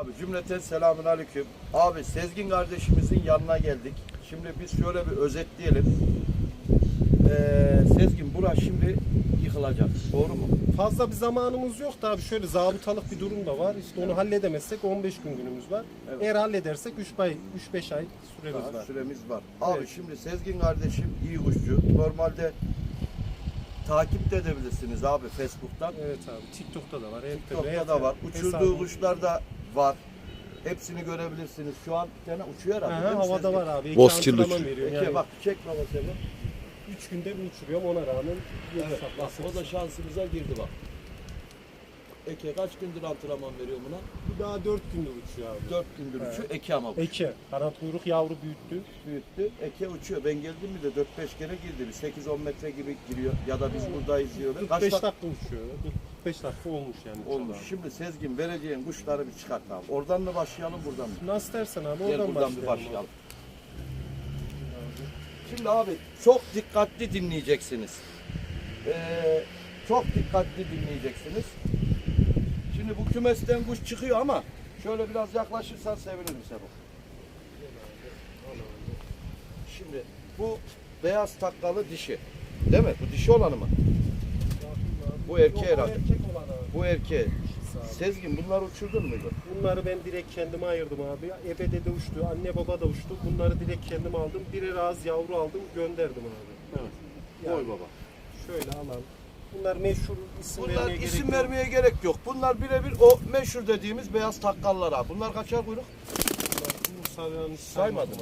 Abi cümleten selamun aleyküm. Abi Sezgin kardeşimizin yanına geldik. Şimdi biz şöyle bir özetleyelim. Ee, Sezgin bura şimdi yıkılacak. Doğru mu? Fazla bir zamanımız yok da abi şöyle zabıtalık bir durum da var. İşte onu halledemezsek 15 gün günümüz var. Evet. Eğer halledersek 3 ay 3-5 ay süremiz Daha var. süremiz var. Abi Evet. şimdi Sezgin kardeşim iyi kuşçu. Normalde takip de edebilirsiniz abi Facebook'tan. Evet abi TikTok'ta da var. TikTok'ta da var. Uçurduğu kuşlar da var. Hepsini görebilirsiniz. Şu an bir tane uçuyor herhalde. Aha, değil mi havada Sezgin? var abi. İki Bozkirli antrenman uçuyor. Peki Yani bak çek baba seni. 3 günde bir uçuruyorum ona rağmen. Evet, bak o da şansımıza girdi bak. Eke kaç gündür antrenman veriyor buna? Bu daha 4 günde uçuyor abi. 4 gündür uçuyor. Eke ama bu. Eke. Kanat kuyruk yavru büyüttü. büyüttü. Eke uçuyor. Ben geldim mi de 4-5 kere girdi. Bir 8-10 metre gibi giriyor. Ya da biz burada izliyoruz. 45 Kaç dakika uçuyor. 45 dakika olmuş yani. olmuş. uçalı Şimdi Sezgin vereceğin kuşları bir çıkart abi. Oradan mı başlayalım buradan mı? abi. Nasıl dersen abi Gel oradan buradan bir başlayalım. başlayalım. Şimdi abi çok dikkatli dinleyeceksiniz. Ee, çok dikkatli dinleyeceksiniz. Kümesten kuş çıkıyor ama şöyle biraz yaklaşırsan sevinirim Sebo. Şimdi bu beyaz takkalı dişi. Değil mi? Bu dişi olanı mı? Bu erkeği herhalde. Bu erkeği. Sezgin bunları uçurdun muydu? Bunları ben direkt kendime ayırdım abi. Ebede de uçtu, anne baba da uçtu. Bunları direkt kendim aldım. Birer ağız yavru aldım, gönderdim abi. Evet. Yani Koy baba. Şöyle alalım. Bunlar meşhur isim Bunlar vermeye gerek isim yok. vermeye gerek yok. Bunlar birebir o meşhur dediğimiz beyaz takkallar abi. Bunlar kaçar kuyruk? Saymadım mı? abi. saymadım.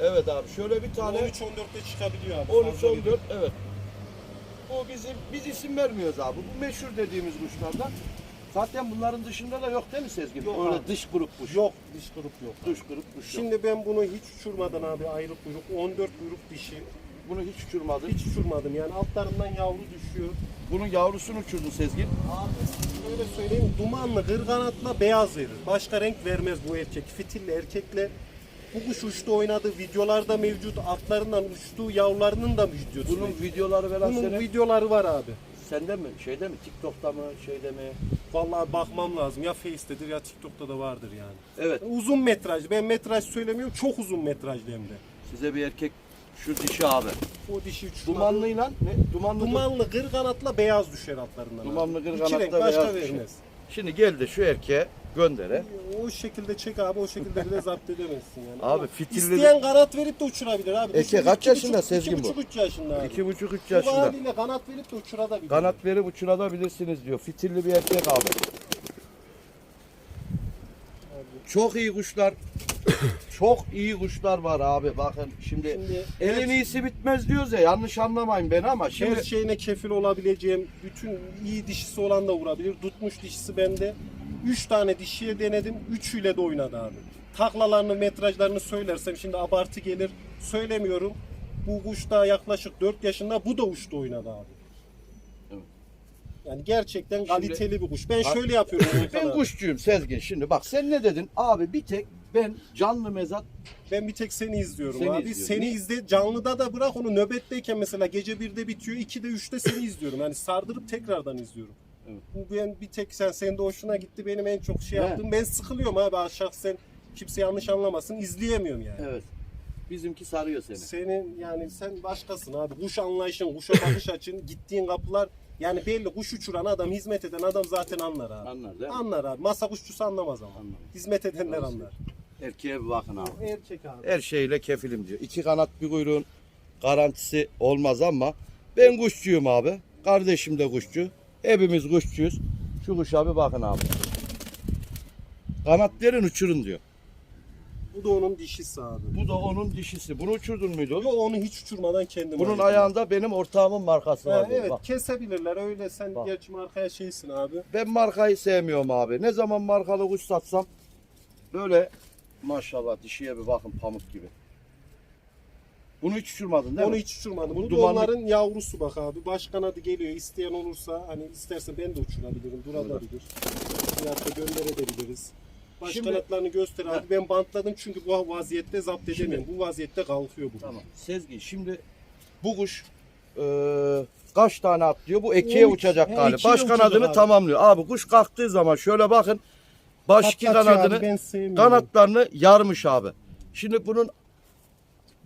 Evet abi. Şöyle bir tane 13-14'te çıkabiliyor abi. 13 fazla 14 evet. Bu bizim biz isim vermiyoruz abi. Bu meşhur dediğimiz kuşlardan. Zaten bunların dışında da yok değil mi Sezgin? Yok Öyle abi. dış grup kuş. Yok, diş grup yok. Dış grup kuş yok. Şimdi ben bunu hiç uçurmadan abi ayrı kuyruk, 14 kuyruk dişi. Bunu hiç uçurmadın. Hiç uçurmadım yani altlarından yavru düşüyor. Bunun yavrusunu uçurdun Sezgin. Abi öyle söyleyeyim dumanlı kırganatla beyaz verir. Başka renk vermez bu erkek. Fitilli erkekle bu kuş uçtu oynadığı videolarda mevcut. Altlarından uçtuğu yavrularının da videosu. Bunun mevcut. videoları falan Bunun senin videoları var abi. sende mi? Şeyde mi? TikTok'ta mı? Şeyde mi? Vallahi bakmam lazım. Ya Face'tedir ya TikTok'ta da vardır yani. Evet. Uzun metraj. Ben metraj söylemiyorum. Çok uzun metrajlı hem de. Size bir erkek şu dişi abi. O dişi uçurmadı. Dumanlıyla ne? Dumanlı. Dumanlı kırganatla beyaz düşer altlarından. abi. Dumanlı İki kırganatla renk başka beyaz düşer. vermez. Şimdi gel de şu erkeğe göndere. O şekilde çek abi o şekilde bile zapt edemezsin yani. Abi Ama fitilli- İsteyen kanat verip de uçurabilir abi. Eke kaç iki yaşında buçuk- Sezgin iki bu? buçuk üç yaşında abi. İki buçuk üç Bu yaşında. haliyle kanat verip de uçurabilir. Kanat verip uçurabilirsiniz diyor. Fitilli bir erkek abi. Çok iyi kuşlar. Çok iyi kuşlar var abi. Bakın şimdi, Şimdi elin iyisi bitmez diyoruz ya. Yanlış anlamayın beni ama her şimdi şeyine kefil olabileceğim bütün iyi dişisi olan da vurabilir. Tutmuş dişisi bende. Üç tane dişiye denedim. Üçüyle de oynadı abi. Taklalarını, metrajlarını söylersem şimdi abartı gelir. Söylemiyorum. Bu kuş da yaklaşık 4 yaşında. Bu da uçtu oynadı abi. Evet. Yani gerçekten Şimdi- kaliteli bir kuş. Ben Bak- şöyle yapıyorum. Ben kuşçuyum Sezgin. Şimdi bak sen ne dedin? Abi bir tek ben canlı mezat Ben bir tek seni izliyorum Seni abi. izliyorum. Seni izle. Canlıda da bırak onu nöbetteyken mesela gece 1'de bitiyor. 2'de 3'te seni izliyorum. Yani sardırıp tekrardan izliyorum. Evet. Bu ben bir tek sen senin de hoşuna gitti. Benim en çok şey He. yaptığım. Ben sıkılıyorum abi şahsen. Kimse yanlış anlamasın. izleyemiyorum yani. Evet. Bizimki sarıyor seni. Senin yani sen başkasın abi. Kuş anlayışın, kuşa bakış açın, gittiğin kapılar yani belli kuş uçuran adam, hizmet eden adam zaten anlar abi. Anlar değil mi? Anlar abi. Masa kuşçusu anlamaz ama. Anlar. Hizmet edenler Doğru anlar. Erkeğe bir bakın abi. Erkek abi. Her şeyle kefilim diyor. İki kanat bir kuyruğun garantisi olmaz ama ben kuşçuyum abi. Kardeşim de kuşçu. Hepimiz kuşçuyuz. Şu kuşa bir bakın abi. Kanat verin uçurun diyor. Bu da onun dişisi abi. Bu da onun dişisi. Bunu uçurdun muydu? Yo onu hiç uçurmadan kendim Bunun ayırdım. ayağında benim ortağımın markası var. evet Bak, kesebilirler öyle sen Bak. gerçi markaya şeysin abi. ben markayı sevmiyorum abi. Ne zaman markalı kuş satsam böyle maşallah dişiye bir bakın pamuk gibi. Bunu hiç uçurmadın değil Onu mi? hiç uçurmadım. Bu Bu, da dumanlı- onların yavrusu bak abi. Baş kanadı geliyor. İsteyen olursa hani isterse ben de uçurabilirim. Durabilir. Veyahut da gönderebiliriz. Baş Şimdi- kanatlarını göster abi. Ben bantladım çünkü bu vaziyette zapt edemiyorum. Bu vaziyette kalkıyor bu. Tamam. Sezgin şimdi bu kuş e, kaç tane atlıyor? Bu ekiye On üç. uçacak He, galiba. ikiye Baş uçacak kanadını abi. tamamlıyor. Abi kuş kalktığı zaman şöyle bakın. Baş Patlatıyor abi, kanadını ben sevmiyorum. kanatlarını yarmış abi. Şimdi bunun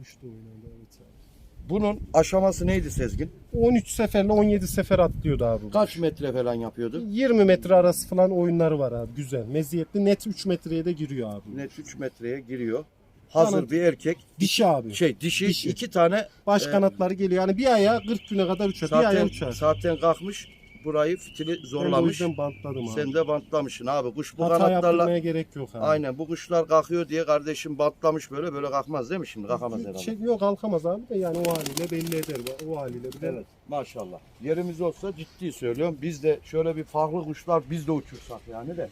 Uçtu oynadı, evet abi. bunun aşaması neydi Sezgin? 13 seferle 17 sefer atlıyordu abi. Kaç metre falan yapıyordu? 20 metre arası falan oyunları var abi güzel. Meziyetli net 3 metreye de giriyor abi. Net 3 metreye giriyor. Hazır Kanat. bir erkek. Dişi abi. Şey dişi, Dişi. iki tane Baş e, kanatları geliyor. Yani bir ayağa 40 güne kadar uçar. bir ayağa zaten, uçar. zaten kalkmış burayı fitili Ben de o zorlamış. yüzden bantladım abi. Sen de bantlamışsın abi. Kuş bu Hata kanatlarla yaptırmaya gerek yok abi. aynen bu kuşlar kalkıyor diye kardeşim bantlamış böyle böyle kalkmaz değil mi şimdi? Kalkamaz herhalde. Şey, yok kalkamaz abi de yani o haliyle belli eder. O haliyle bile. Evet maşallah. Yerimiz olsa ciddi söylüyorum. Biz de şöyle bir farklı kuşlar biz de uçursak yani de.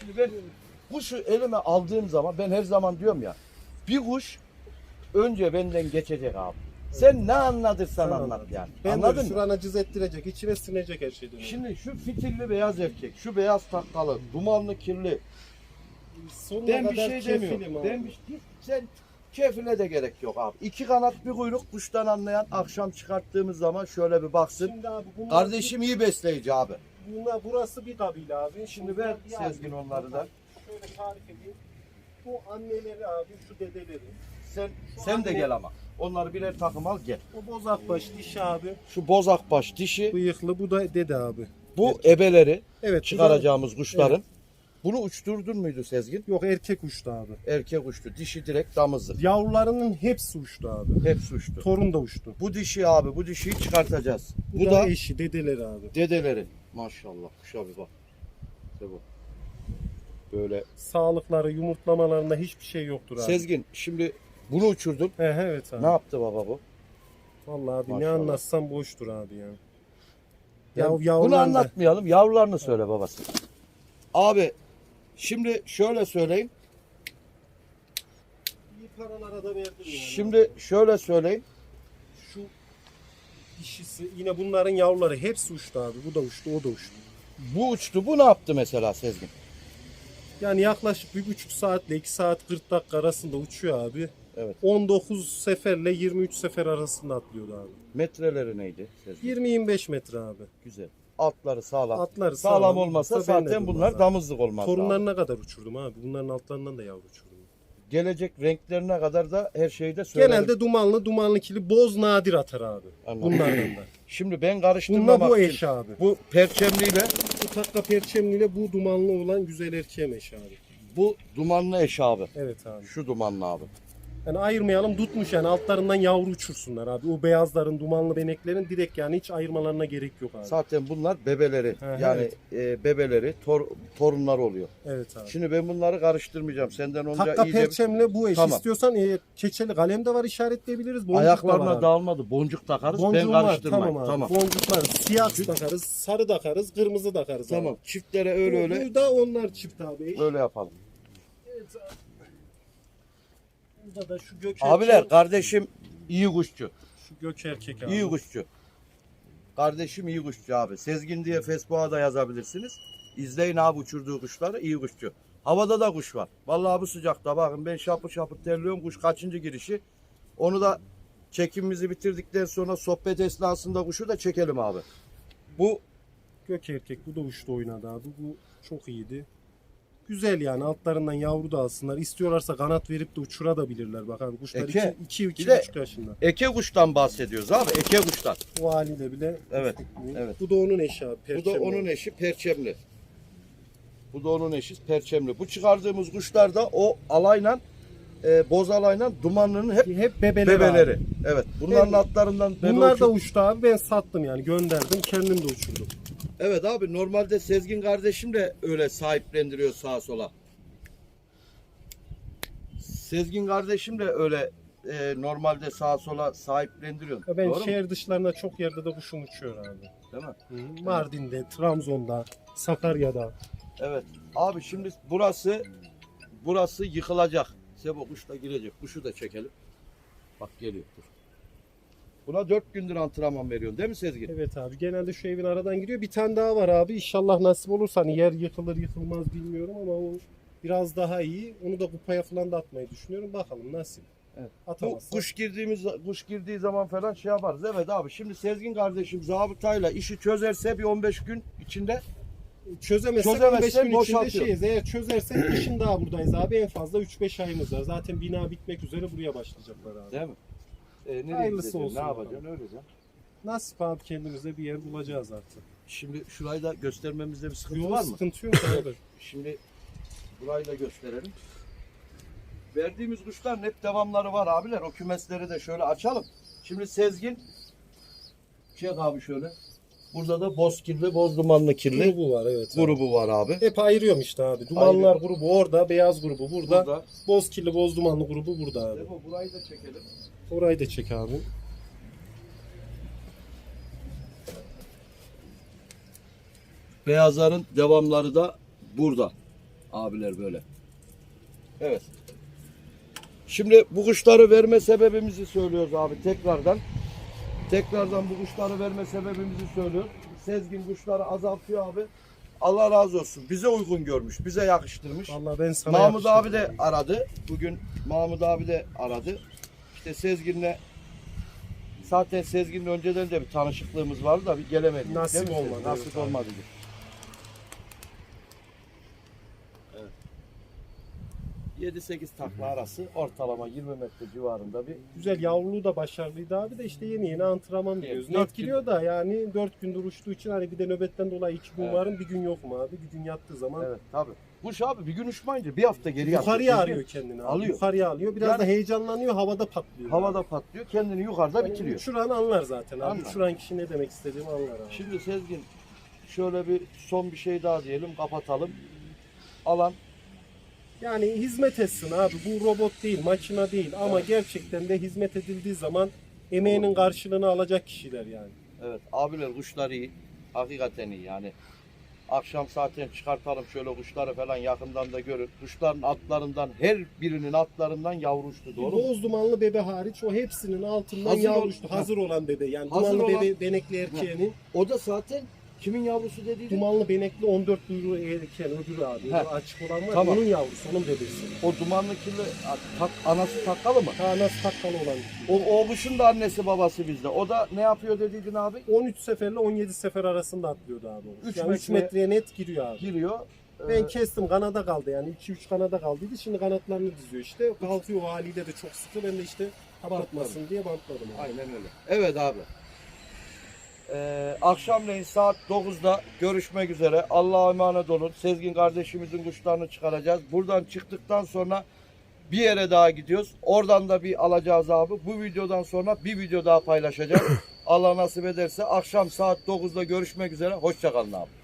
Şimdi ben kuşu elime aldığım zaman ben her zaman diyorum ya bir kuş önce benden geçecek abi. Sen ne anladırsan Tamam anlat abi. yani. Ben Anladın de mı? şurana cız ettirecek, içine sinecek her şeyden. Şimdi şu fitilli beyaz erkek, şu beyaz takkalı, dumanlı kirli. Sonuna Ben bir kadar şey kefilim demiyorum. abi. Ben bir hiç- sen kefile de gerek yok abi. İki kanat bir kuyruk kuştan anlayan akşam çıkarttığımız zaman şöyle bir baksın. Şimdi abi bunlar, Kardeşim iyi besleyici abi. bunlar, burası bir kabile abi. Şimdi ver Yani Sezgin onları da. Şöyle tarif edeyim. Bu anneleri abi, şu dedeleri. Sen sen de gel ama. Onları birer takım al gel. O bozakbaş dişi abi. Şu bozakbaş dişi, Bıyıklı bu da dede abi. bu ebeleri Evet. bu da- çıkaracağımız kuşların. Bunu uçturdun muydu Sezgin? Yok erkek uçtu abi. Erkek uçtu. Dişi direkt damızlık. Yavrularının hepsi uçtu abi. Hepsi uçtu. Torun da uçtu. Bu dişi abi bu dişiyi çıkartacağız. Bu, da eşi, dedeleri abi. dedeleri. Maşallah kuşa bir bak. İşte bu. Böyle. Sağlıkları, yumurtlamalarında hiçbir şey yoktur abi. Sezgin şimdi bunu uçurdun. He he evet abi. Ne yaptı baba bu? Vallahi abi ne Maşallah. anlatsam boştur abi ya. Ya, Ya, bunu anlatmayalım. Yavrularını söyle babası. Abi şimdi şöyle söyleyeyim. İyi paralara da verdim yani. Şimdi şöyle söyleyeyim. şu dişisi yine bunların yavruları hepsi uçtu abi. Bu da uçtu, o da uçtu. Bu uçtu. Bu ne yaptı mesela Sezgin? Yani yaklaşık bir buçuk saatle 2 saat 40 dakika arasında uçuyor abi. Evet. 19 seferle 23 sefer arasında atlıyordu abi. Metreleri neydi Sezgin? 20-25 metre abi. Güzel. Altları sağlam. Atları sağlam, sağlam. olmasa zaten bunlar abi. damızlık olmaz. abi. Torunlarına kadar uçurdum abi. Bunların altlarından da yavru uçurdum. Gelecek renklerine kadar da her şeyi de söylerim. Genelde dumanlı, dumanlı kili boz nadir atar abi. Anladım. Bunlardan da. Şimdi ben Bununla karıştırmamak bu için eş abi. bu perçemliyle Bu takla perçemliyle bu dumanlı olan güzel erkeğim eş abi. bu dumanlı eş abi. Evet abi. Şu dumanlı abi. Yani ayırmayalım tutmuş yani altlarından yavru uçursunlar abi. O beyazların, dumanlı beneklerin direkt yani hiç ayırmalarına gerek yok abi. Zaten bunlar bebeleri. Hı, yani evet. e, bebeleri, tor, torunlar oluyor. Evet abi. Şimdi ben bunları karıştırmayacağım. Senden onca Takla iyice perçemle bu eş Tamam. istiyorsan e, keçeli kalem de var işaretleyebiliriz. Boncuk da var ayaklarına abi. dağılmadı. Boncuk takarız. ben Boncuğum var karıştırmayayım. tamam Tamam. abi. Boncuklar siyah takarız, sarı takarız, kırmızı takarız Tamam. abi. Çiftlere öyle öyle Bu da onlar çift abi. öyle yapalım. Evet abi. Burada da şu gök Abiler kardeşim iyi kuşçu. şu gök erkek abi. İyi kuşçu. Kardeşim iyi kuşçu abi. Sezgin diye Facebook'a da yazabilirsiniz. İzleyin abi uçurduğu kuşları iyi kuşçu. Havada da kuş var. Vallahi bu sıcakta bakın ben şapır şapır terliyorum. Kuş kaçıncı girişi. Onu da çekimimizi bitirdikten sonra sohbet esnasında kuşu da çekelim abi. Bu Gök erkek bu da uçtu oynadı abi. Bu çok iyiydi. Güzel yani altlarından yavru da alsınlar. İstiyorlarsa kanat verip de uçurabilirler. Bak abi kuşlar Eke. 2 2 Bir de- buçuk yaşında. eke kuştan bahsediyoruz abi. Eke kuştan. O haliyle bile. Evet, evet. Bu da onun eşi abi. Bu da perçemli. onun eşi perçemli. Bu da onun eşi perçemli. Bu çıkardığımız kuşlar da o alayla e, boz alayla dumanlının hep hep bebeleri. bebeleri. Evet. Bunların Ben- altlarından bebe Bunlar da uçtu abi. Ben sattım yani. Gönderdim. Kendim de uçurdum. Evet abi normalde Sezgin kardeşim de öyle sahiplendiriyor sağa sola. Sezgin kardeşim de öyle e, normalde sağa sola sahiplendiriyor. Ya Ben Doğru mu? şehir dışlarında çok yerde de kuşum uçuyor abi. Değil mi? Mardin'de, Trabzon'da, Sakarya'da. Evet. Abi şimdi burası burası yıkılacak. Sebo kuş da girecek. Kuşu da çekelim. Bak geliyor. Dur. Buna dört gündür antrenman veriyorsun değil mi Sezgin? Evet abi genelde şu evin aradan giriyor. Bir tane daha var abi. İnşallah nasip olursa hani yer yıkılır yıkılmaz bilmiyorum ama o biraz daha iyi. Onu da kupaya falan da atmayı düşünüyorum. Bakalım nasip. Evet. Bu kuş girdiğimiz kuş girdiği zaman falan şey yaparız. Evet abi şimdi Sezgin kardeşim zabıtayla işi çözerse bir 15 gün içinde Çözemezsek Çözemezsen 15 gün içinde boşaltıyor. şeyiz. Eğer çözersek kışın daha buradayız abi. En fazla 3-5 ayımız var. Zaten bina bitmek üzere buraya başlayacaklar abi. Değil mi? Nereye Hayırlısı gideceksin? olsun Ne bakalım. yapacaksın? Öylece. Nasip abi kendimize bir yer bulacağız artık. Şimdi şurayı da göstermemizde bir sıkıntı Yok var mı? sıkıntı yok abi. Şimdi burayı da gösterelim. Verdiğimiz kuşların hep devamları var abiler. O kümesleri de şöyle açalım. Şimdi Sezgin çek abi şöyle. Burada da boz kirli, boz dumanlı kirli Grubu var evet. abi. grubu var abi. Hep ayırıyorum işte abi. Dumanlar grubu orada, beyaz grubu burada. Burada. Boz kirli, boz dumanlı grubu burada abi. Depo burayı da çekelim. Orayı da çek abi. Beyazların devamları da burada. Abiler böyle. Evet. Şimdi bu kuşları verme sebebimizi söylüyoruz abi tekrardan. Tekrardan bu kuşları verme sebebimizi söylüyoruz. Sezgin kuşları azaltıyor abi. Allah razı olsun. Bize uygun görmüş. Bize yakıştırmış. Vallahi ben sana Mahmut abi de aradı. Bugün Mahmut abi de aradı. İşte Sezgin'le zaten Sezgin'le önceden de bir tanışıklığımız vardı da bir gelemedik. Nasip olmadı, Nasip evet abi. olmadı. Evet. 7-8 takla arası ortalama 20 metre civarında bir Güzel yavruluğu da başarılıydı abi de işte yeni yeni antrenman diyoruz. dört Etkiliyor da yani 4 gündür uçtuğu için hani bir de nöbetten dolayı 2 gün Evet. varım bir gün yok mu abi? Bir gün yattığı zaman Evet tabi. Kuş abi bir gün uçmayınca bir hafta geri yatıyor. yukarıya arıyor kendini abi. Alıyor. Yukarıya alıyor. Biraz Yani- da heyecanlanıyor havada patlıyor. Havada patlıyor kendini yukarıda Yani bitiriyor. Uçuran anlar zaten abi. Anlar. Uçuran kişi ne demek istediğimi anlar abi. Şimdi Sezgin şöyle bir son bir şey daha diyelim kapatalım. Alan Yani hizmet etsin abi. Bu robot değil, makina değil ama Evet. gerçekten de hizmet edildiği zaman emeğinin karşılığını alacak kişiler yani. Evet abiler kuşlar iyi. Hakikaten iyi yani. Akşam zaten çıkartalım şöyle kuşları falan yakından da görün. Kuşların atlarından her birinin atlarından yavru uçtu doğru mu? Boz dumanlı bebe hariç o hepsinin altından Hazır yavruştu. ol- Hazır olan bebe. Yani Hazır dumanlı olan- bebe benekli erkeğinin O da zaten kimin yavrusu dediğini. dumanlı benekli 14 duyuru erkeğin öbürü abi. He. O açık olan var. Tamam. Onun yavrusu, onun bebesi. O dumanlı kirli tak, anası takkalı mı? Ha nasıl takkalı olan. O, o kuşun da annesi babası bizde. O da ne yapıyor dediydin abi? 13 seferle 17 sefer arasında atlıyordu abi. o. Üç yani 3 metre- metreye net giriyor abi. Giriyor. Ben Ee, kestim kanada kaldı yani 2-3 kanada kaldıydı şimdi kanatlarını diziyor işte kalkıyor o haliyle de çok sıkı ben de işte kapatmasın diye bantladım. Abi. Aynen öyle. Evet abi. Ee, akşamleyin saat 9'da görüşmek üzere. Allah'a emanet olun. Sezgin kardeşimizin kuşlarını çıkaracağız. Buradan çıktıktan sonra bir yere daha gidiyoruz. Oradan da bir alacağız abi. Bu videodan sonra bir video daha paylaşacağız. Allah nasip ederse akşam saat 9'da görüşmek üzere. Hoşçakalın abi.